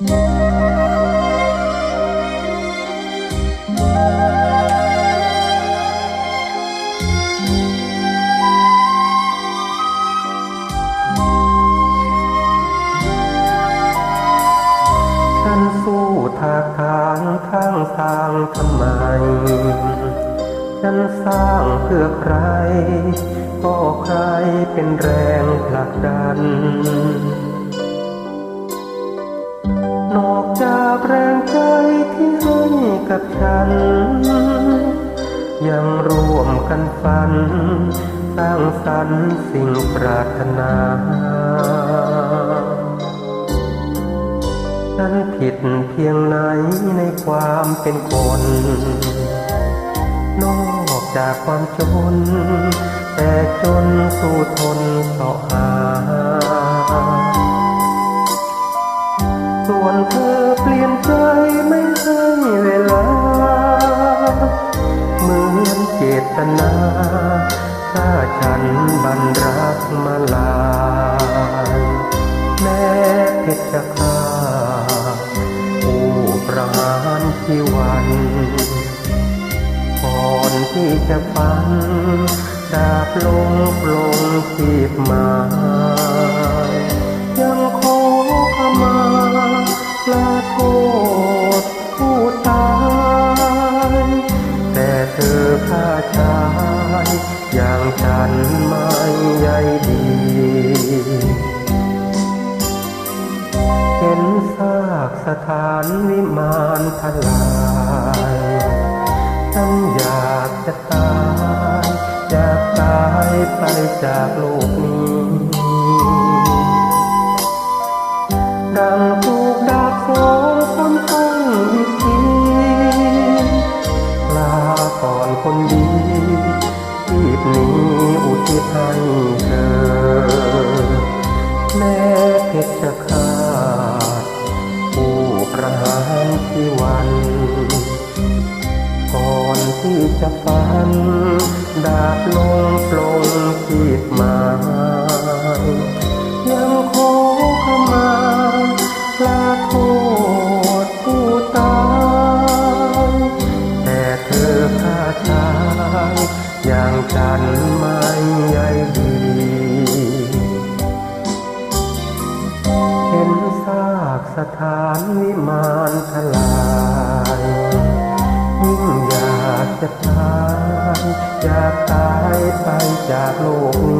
ฉันสู้ทากทางทางทางทำไม ฉันสร้างเพื่อใคร ก็ใครเป็นแรงผลักดัน แรงใจที่ให้กับฉัน ยังร่วมกันฝัน สร้างสรรค์สิ่งปรารถนา ฉันผิดเพียงไหนในความเป็นคน นอกจากความจน แต่จนสู้ทนต่อหา ตนาถ้าฉันบันรักมาลายแม้เพชรฆาผู้ประหารชีวันก่อนที่จะฟันดาบลงปลงทีบมายังขอขมาลาโทษ เธอฆ่าชายอย่างฉันไม่ใยดี เห็นซากสถานวิมานทลายทั้งอยากจะตาย อยากตายไปจากโลกนี้ อุทิศให้เธอ แม่เพชรฆาตผู้ประหารชีวัน ก่อนที่จะฟัน ดาบลงปลงขีดหมายากสถานวิมานทลายยิ่งอยากจะตายอยากตายไปจากโลกนี้